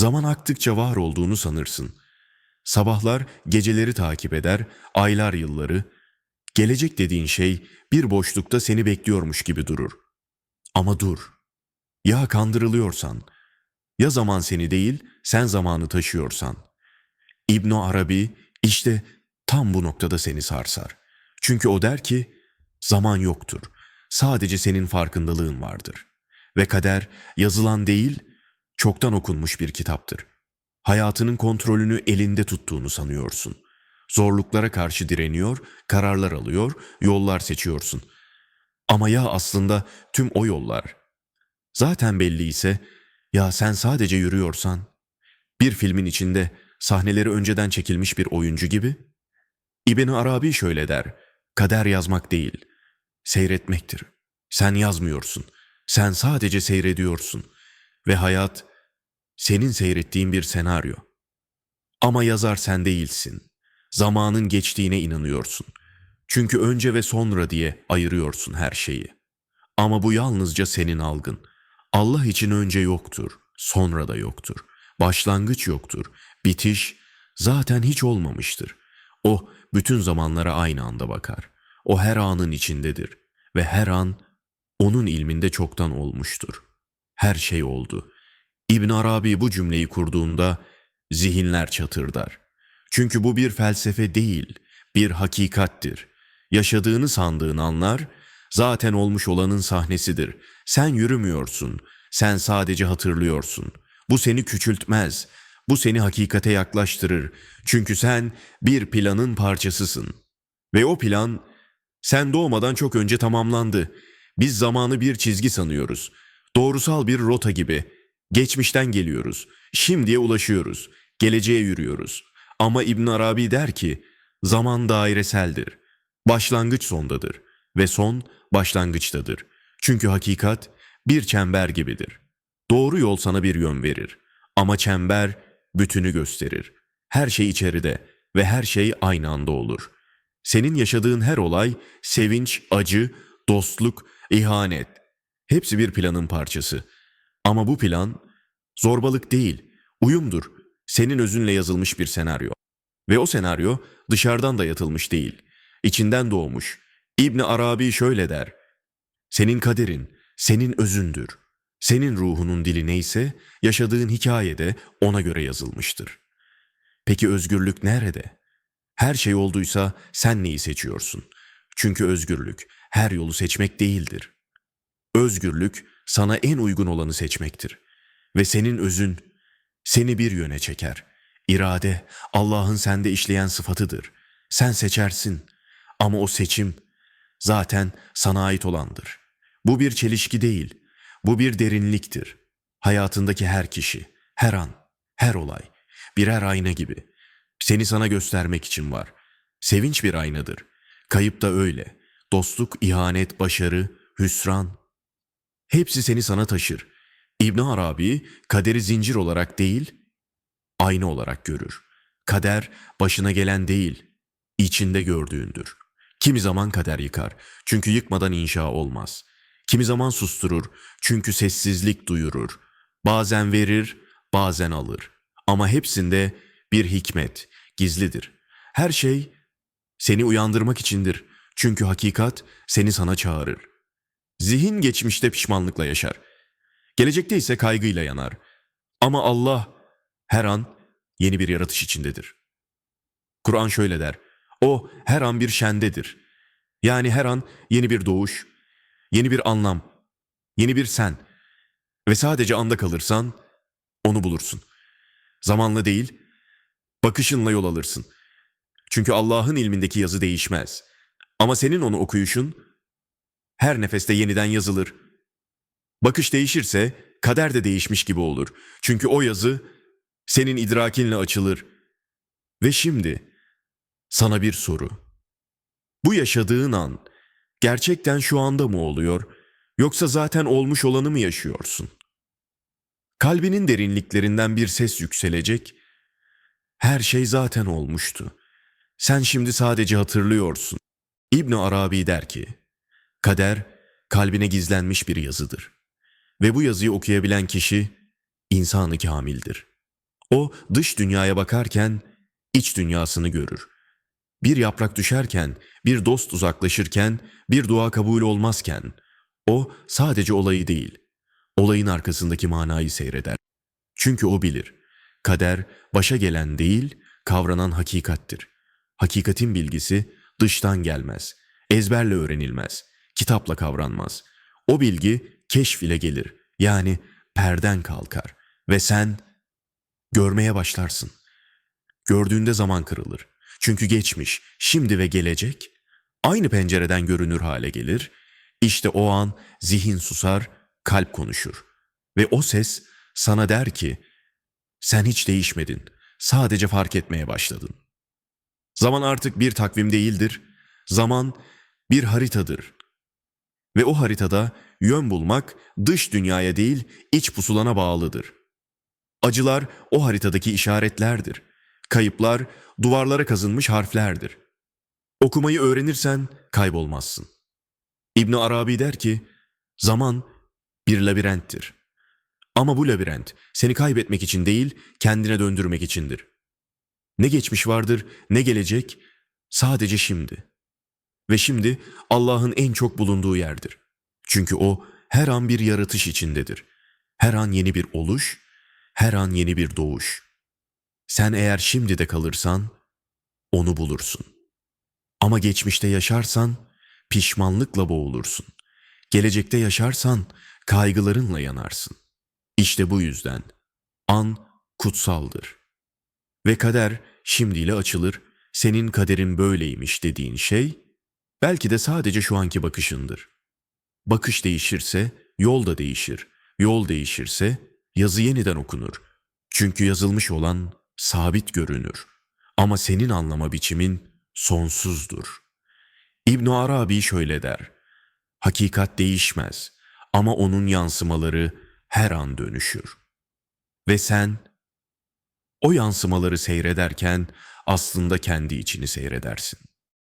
Zaman aktıkça var olduğunu sanırsın. Sabahlar geceleri takip eder, aylar yılları. Gelecek dediğin şey bir boşlukta seni bekliyormuş gibi durur. Ama dur. Ya kandırılıyorsan, ya zaman seni değil, sen zamanı taşıyorsan. İbn Arabi işte tam bu noktada seni sarsar. Çünkü o der ki, zaman yoktur. Sadece senin farkındalığın vardır. Ve kader yazılan değil, çoktan okunmuş bir kitaptır. Hayatının kontrolünü elinde tuttuğunu sanıyorsun. Zorluklara karşı direniyor, kararlar alıyor, yollar seçiyorsun. Ama ya aslında tüm o yollar. Zaten belli ise ya sen sadece yürüyorsan, bir filmin içinde sahneleri önceden çekilmiş bir oyuncu gibi. İbn Arabi şöyle der, kader yazmak değil, seyretmektir. Sen yazmıyorsun, sen sadece seyrediyorsun ve hayat senin seyrettiğin bir senaryo. Ama yazar sen değilsin. Zamanın geçtiğine inanıyorsun. Çünkü önce ve sonra diye ayırıyorsun her şeyi. Ama bu yalnızca senin algın. Allah için önce yoktur, sonra da yoktur. Başlangıç yoktur, bitiş zaten hiç olmamıştır. O bütün zamanlara aynı anda bakar. O her anın içindedir ve her an onun ilminde çoktan olmuştur. Her şey oldu. İbn Arabi bu cümleyi kurduğunda zihinler çatırdar. Çünkü bu bir felsefe değil, bir hakikattir. Yaşadığını sandığın anlar zaten olmuş olanın sahnesidir. Sen yürümüyorsun, sen sadece hatırlıyorsun. Bu seni küçültmez, bu seni hakikate yaklaştırır. Çünkü sen bir planın parçasısın. Ve o plan sen doğmadan çok önce tamamlandı. Biz zamanı bir çizgi sanıyoruz. Doğrusal bir rota gibi. Geçmişten geliyoruz. Şimdiye ulaşıyoruz. Geleceğe yürüyoruz. Ama İbn Arabi der ki, zaman daireseldir. Başlangıç sondadır ve son başlangıçtadır. Çünkü hakikat bir çember gibidir. Doğru yol sana bir yön verir. Ama çember bütünü gösterir. Her şey içeride ve her şey aynı anda olur. Senin yaşadığın her olay sevinç, acı, dostluk, ihanet. Hepsi bir planın parçası. Ama bu plan zorbalık değil, uyumdur. Senin özünle yazılmış bir senaryo. Ve o senaryo dışarıdan dayatılmış değil. içinden doğmuş. İbni Arabi şöyle der. Senin kaderin, senin özündür. Senin ruhunun dili neyse, yaşadığın hikayede ona göre yazılmıştır. Peki özgürlük nerede? Her şey olduysa sen neyi seçiyorsun? Çünkü özgürlük her yolu seçmek değildir. Özgürlük sana en uygun olanı seçmektir. Ve senin özün seni bir yöne çeker. İrade Allah'ın sende işleyen sıfatıdır. Sen seçersin ama o seçim zaten sana ait olandır. Bu bir çelişki değil, bu bir derinliktir. Hayatındaki her kişi, her an, her olay birer ayna gibi. Seni sana göstermek için var. Sevinç bir aynadır. Kayıp da öyle. Dostluk, ihanet, başarı, hüsran. Hepsi seni sana taşır. İbn Arabi kaderi zincir olarak değil, ayna olarak görür. Kader başına gelen değil, içinde gördüğündür. Kimi zaman kader yıkar. Çünkü yıkmadan inşa olmaz. Kimi zaman susturur. Çünkü sessizlik duyurur. Bazen verir, bazen alır. Ama hepsinde bir hikmet, gizlidir. Her şey seni uyandırmak içindir. Çünkü hakikat seni sana çağırır. Zihin geçmişte pişmanlıkla yaşar. Gelecekte ise kaygıyla yanar. Ama Allah her an yeni bir yaratış içindedir. Kur'an şöyle der. O her an bir şendedir. Yani her an yeni bir doğuş, yeni bir anlam, yeni bir sen. Ve sadece anda kalırsan onu bulursun. Zamanla değil, bakışınla yol alırsın. Çünkü Allah'ın ilmindeki yazı değişmez. Ama senin onu okuyuşun her nefeste yeniden yazılır. Bakış değişirse kader de değişmiş gibi olur. Çünkü o yazı senin idrakinle açılır. Ve şimdi sana bir soru. Bu yaşadığın an gerçekten şu anda mı oluyor yoksa zaten olmuş olanı mı yaşıyorsun? Kalbinin derinliklerinden bir ses yükselecek. Her şey zaten olmuştu. Sen şimdi sadece hatırlıyorsun. İbn Arabi der ki, kader kalbine gizlenmiş bir yazıdır. Ve bu yazıyı okuyabilen kişi insanı kamildir. O dış dünyaya bakarken iç dünyasını görür. Bir yaprak düşerken, bir dost uzaklaşırken, bir dua kabul olmazken o sadece olayı değil, olayın arkasındaki manayı seyreder. Çünkü o bilir. Kader başa gelen değil, kavranan hakikattir. Hakikatin bilgisi dıştan gelmez, ezberle öğrenilmez, kitapla kavranmaz. O bilgi keşf ile gelir, yani perden kalkar ve sen görmeye başlarsın. Gördüğünde zaman kırılır. Çünkü geçmiş, şimdi ve gelecek aynı pencereden görünür hale gelir. İşte o an zihin susar, kalp konuşur. Ve o ses sana der ki, sen hiç değişmedin, sadece fark etmeye başladın. Zaman artık bir takvim değildir, zaman bir haritadır. Ve o haritada yön bulmak dış dünyaya değil iç pusulana bağlıdır. Acılar o haritadaki işaretlerdir. Kayıplar duvarlara kazınmış harflerdir. Okumayı öğrenirsen kaybolmazsın. İbn Arabi der ki, zaman bir labirenttir. Ama bu labirent seni kaybetmek için değil, kendine döndürmek içindir. Ne geçmiş vardır, ne gelecek, sadece şimdi. Ve şimdi Allah'ın en çok bulunduğu yerdir. Çünkü o her an bir yaratış içindedir. Her an yeni bir oluş, her an yeni bir doğuş. Sen eğer şimdi de kalırsan onu bulursun. Ama geçmişte yaşarsan pişmanlıkla boğulursun. Gelecekte yaşarsan kaygılarınla yanarsın. İşte bu yüzden an kutsaldır. Ve kader şimdiyle açılır. Senin kaderin böyleymiş dediğin şey belki de sadece şu anki bakışındır. Bakış değişirse yol da değişir. Yol değişirse yazı yeniden okunur. Çünkü yazılmış olan sabit görünür. Ama senin anlama biçimin sonsuzdur. İbn Arabi şöyle der. Hakikat değişmez ama onun yansımaları her an dönüşür. Ve sen o yansımaları seyrederken aslında kendi içini seyredersin.